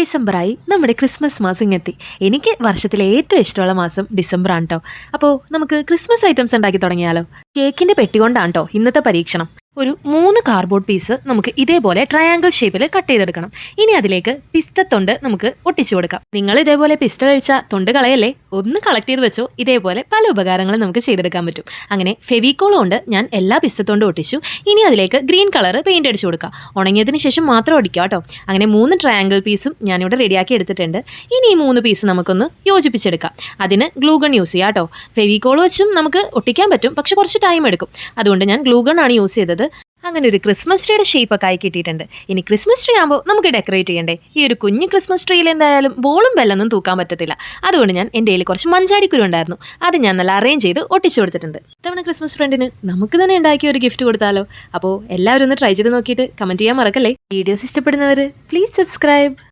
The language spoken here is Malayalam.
ഡിസംബറായി നമ്മുടെ ക്രിസ്മസ് മാസം എത്തി എനിക്ക് വർഷത്തിലെ ഏറ്റവും ഇഷ്ടമുള്ള മാസം ഡിസംബറാണ് കേട്ടോ അപ്പോൾ നമുക്ക് ക്രിസ്മസ് ഐറ്റംസ് ഉണ്ടാക്കി തുടങ്ങിയാലോ? കേക്കിന്റെ പെട്ടി കൊണ്ടാണ് കേട്ടോ ഇന്നത്തെ പരീക്ഷണം. ഒരു മൂന്ന് കാർഡ്ബോർഡ് പീസ് നമുക്ക് ഇതേപോലെ ട്രയാങ്കിൾ ഷേപ്പിൽ കട്ട് ചെയ്തെടുക്കണം. ഇനി അതിലേക്ക് പിസ്ത തൊണ്ട് നമുക്ക് ഒട്ടിച്ചു കൊടുക്കാം. നിങ്ങൾ ഇതേപോലെ പിസ്ത കഴിച്ച തൊണ്ട് കളയല്ലേ? ഒന്ന് കളക്ട് ചെയ്ത് വെച്ചോ. ഇതേപോലെ പല ഉപകാരങ്ങളും നമുക്ക് ചെയ്തെടുക്കാൻ പറ്റും. അങ്ങനെ ഫെവിക്കോൾ കൊണ്ട് ഞാൻ എല്ലാ പിസ്സത്തോണ്ടും ഒട്ടിച്ചു. ഇനി അതിലേക്ക് ഗ്രീൻ കളർ പെയിന്റ് അടിച്ചു കൊടുക്കാം. ഉണങ്ങിയതിന് ശേഷം മാത്രം ഒടിക്കുക കേട്ടോ. അങ്ങനെ മൂന്ന് ട്രയാങ്കിൾ പീസും ഞാനിവിടെ റെഡിയാക്കി എടുത്തിട്ടുണ്ട്. ഇനി ഈ മൂന്ന് പീസ് നമുക്കൊന്ന് യോജിപ്പിച്ചെടുക്കാം. അതിന് ഗ്ലൂഗൺ യൂസ് ചെയ്യാം കേട്ടോ. ഫെവിക്കോൾ വെച്ചും നമുക്ക് ഒട്ടിക്കാൻ പറ്റും. പക്ഷെ കുറച്ച് ടൈം എടുക്കും. അതുകൊണ്ട് ഞാൻ ഗ്ലൂഗൺ ആണ് യൂസ് ചെയ്തത്. അങ്ങനെ ഒരു ക്രിസ്മസ് ട്രീയുടെ ഷേപ്പൊക്കെ ആയി കിട്ടിയിട്ടുണ്ട്. ഇനി ക്രിസ്മസ് ട്രീ ആകുമ്പോൾ നമുക്ക് ഡെക്കറേറ്റ് ചെയ്യണ്ടേ? ഈ ഒരു കുഞ്ഞ് ക്രിസ്മസ് ട്രീയിൽ എന്തായാലും ബോളും ബെല്ലൊന്നും തൂക്കാൻ പറ്റത്തില്ല. അതുകൊണ്ട് ഞാൻ എന്റെ കയ്യിൽ കുറച്ച് മഞ്ചാടിക്കുരു ഉണ്ടായിരുന്നു. അത് ഞാൻ നല്ല അറേഞ്ച് ചെയ്ത് ഒട്ടിച്ചു കൊടുത്തിട്ടുണ്ട്. ഇത്തവണ ക്രിസ്മസ് ഫ്രണ്ടിന് നമുക്ക് തന്നെ ഉണ്ടാക്കിയ ഒരു ഗിഫ്റ്റ് കൊടുത്താലോ? അപ്പോൾ എല്ലാവരും ഒന്ന് ട്രൈ ചെയ്ത് നോക്കിയിട്ട് കമന്റ് ചെയ്യാൻ മറക്കല്ലേ? വീഡിയോസ് ഇഷ്ടപ്പെടുന്നവർ പ്ലീസ് സബ്സ്ക്രൈബ്